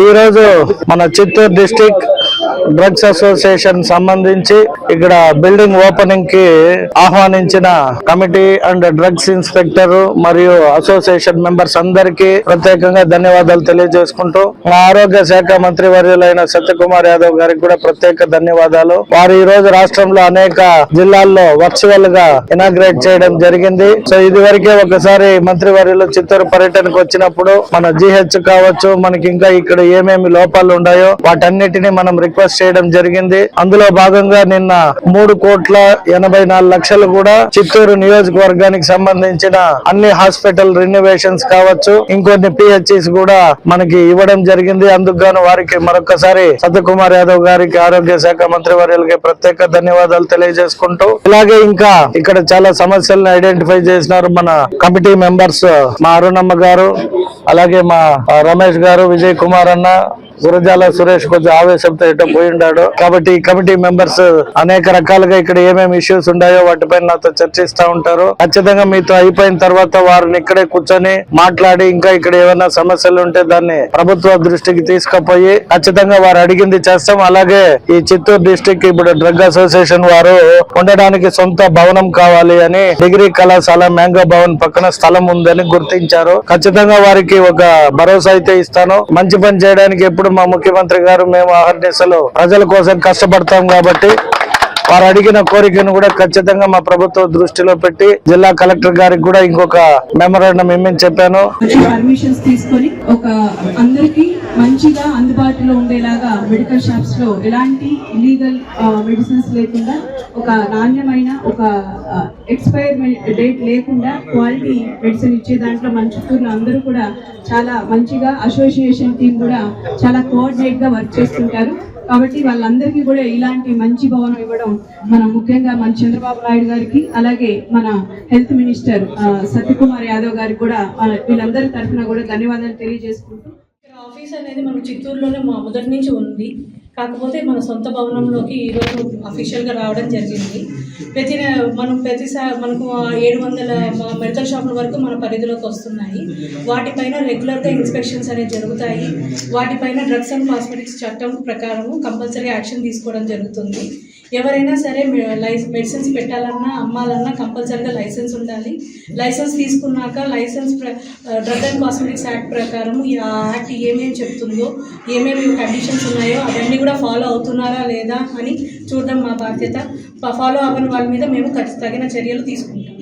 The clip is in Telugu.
ఈ రోజు మన చిత్తూరు డిస్టిక్ డ్రగ్స్ అసోసియేషన్ సంబంధించి ఇక్కడ బిల్డింగ్ ఓపెనింగ్కి ఆహ్వానించిన కమిటీ అండ్ డ్రగ్స్ ఇన్స్పెక్టర్ మరియు అసోసియేషన్ మెంబర్స్ అందరికీ ప్రత్యేకంగా ధన్యవాదాలు తెలియజేసుకుంటూ మా ఆరోగ్య శాఖ మంత్రి వర్యులైన సత్యకుమార్ యాదవ్ గారికి కూడా ప్రత్యేక ధన్యవాదాలు. వారు ఈ రోజు రాష్ట్రంలో అనేక జిల్లాల్లో వర్చువల్గా ఇనాగ్రేట్ చేయడం జరిగింది. సో ఇది వరకే ఒకసారి మంత్రి వర్యులు చిత్తూరు పర్యటనకు వచ్చినప్పుడు మన జిహెచ్ కావచ్చు మనకి ఇంకా ఇక్కడ ఏమేమి లోపాలు ఉన్నాయో వాటన్నిటిని మనం రిక్వెస్ట్ చేయడం జరిగింది. అందులో భాగంగా నిన్న మూడు కోట్ల ఎనభై నాలుగు లక్షలు కూడా చిత్తూరు నియోజకవర్గానికి సంబంధించిన అన్ని హాస్పిటల్ రినోవేషన్స్ కావచ్చు ఇంకొన్ని పిహెచ్సిస్ కూడా మనకి ఇవ్వడం జరిగింది. అందుకు గాను వారికి మరొకసారి సత్యకుమార్ యాదవ్ గారికి ఆరోగ్య శాఖ మంత్రి వర్యులకి ప్రత్యేక ధన్యవాదాలు తెలియజేసుకుంటూ ఇలాగే ఇంకా ఇక్కడ చాలా సమస్యలను ఐడెంటిఫై చేసినారు మన కమిటీ మెంబర్స్ మా అరుణమ్మ గారు అలాగే మా రమేష్ గారు విజయ్ కుమార్ అన్న గురజాల సురేష్ కొంచెం ఆవేశంతో ఎటో పోయి ఉన్నాడు కాబట్టి ఈ కమిటీ మెంబర్స్ అనేక రకాలుగా ఇక్కడ ఏమేమి ఇష్యూస్ ఉన్నాయో వాటిపైన నాతో చర్చిస్తా ఉంటారు. ఖచ్చితంగా మీతో అయిపోయిన తర్వాత వారిని ఇక్కడే కూర్చొని మాట్లాడి ఇంకా ఇక్కడ ఏమైనా సమస్యలు ఉంటే దాన్ని ప్రభుత్వ దృష్టికి తీసుకుపోయి ఖచ్చితంగా వారు అడిగింది చేస్తాం. అలాగే ఈ చిత్తూరు డిస్టిక్ ఇప్పుడు డ్రగ్ అసోసియేషన్ వారు ఉండడానికి సొంత భవనం కావాలి అని డిగ్రీ కళాశాల మ్యాంగో భవన్ పక్కన స్థలం ఉందని గుర్తించారు. ఖచ్చితంగా వారికి ఒక భరోసా అయితే ఇస్తాను. మంచి పని చేయడానికి ఎప్పుడు మా ముఖ్యమంత్రి గారు మేము అహర్నిశలు ప్రజల కోసం కష్టపడతాం కాబట్టి వారు అడిగిన కోరికను కూడా ఖచ్చితంగా మా ప్రభుత్వం దృష్టిలో పెట్టి జిల్లా కలెక్టర్ గారికి కూడా ఇంకొక మెమరాండం ఇమ్మని చెప్పాను. పర్మిషన్స్ తీసుకొని ఒక అందరికి మంచిగా అందుబాటులో ఉండేలాగా మెడికల్ షాప్స్లో ఎలాంటి ఇలీగల్ మెడిసిన్స్ లేకుండా ఒక నాణ్యమైన ఒక ఎక్స్పైర్ డేట్ లేకుండా క్వాలిటీ మెడిసిన్ ఇచ్చే దాంట్లో మన చిత్తూరులో అందరూ కూడా చాలా మంచిగా అసోసియేషన్ టీం కూడా చాలా కోఆర్డినేట్గా వర్క్ చేస్తుంటారు. కాబట్టి వాళ్ళందరికీ కూడా ఇలాంటి మంచి భవనం ఇవ్వడం మనం ముఖ్యంగా మన చంద్రబాబు నాయుడు గారికి అలాగే మన హెల్త్ మినిస్టర్ సత్యకుమార్ యాదవ్ గారికి కూడా వీళ్ళందరి తరఫున కూడా ధన్యవాదాలు తెలియజేసుకుంటూ. ఆఫీస్ అనేది మనం చిత్తూరులోనే మా మొదటి నుంచి ఉంది. కాకపోతే మన సొంత భవనంలోకి ఈరోజు అఫీషియల్గా రావడం జరిగింది. ప్రతి మనం ప్రతిసారి మనకు ఏడు వందల మెడికల్ షాపుల వరకు మన పరిధిలోకి వస్తున్నాయి. వాటిపైన రెగ్యులర్గా ఇన్స్పెక్షన్స్ అనేవి జరుగుతాయి. వాటిపైన డ్రగ్స్ అండ్ కాస్మెటిక్స్ చట్టం ప్రకారం కంపల్సరీ యాక్షన్ తీసుకోవడం జరుగుతుంది. ఎవరైనా సరే లైస్ మెడిసిన్స్ పెట్టాలన్నా అమ్మాలన్నా కంపల్సరీగా లైసెన్స్ ఉండాలి. లైసెన్స్ తీసుకున్నాక లైసెన్స్ ప్ర డ్రగ్ అండ్ కాస్మెటిక్స్ యాక్ట్ ప్రకారం ఈ యాక్ట్ ఏమేమి చెప్తుందో ఏమేమి కండిషన్స్ ఉన్నాయో అవన్నీ కూడా కూడా ఫాలో అవుతున్నారా లేదా అని చూడడం మా బాధ్యత. ఫాలో అవ్వని వాళ్ళ మీద మేము ఖచ్చితంగా చర్యలు తీసుకుంటాం.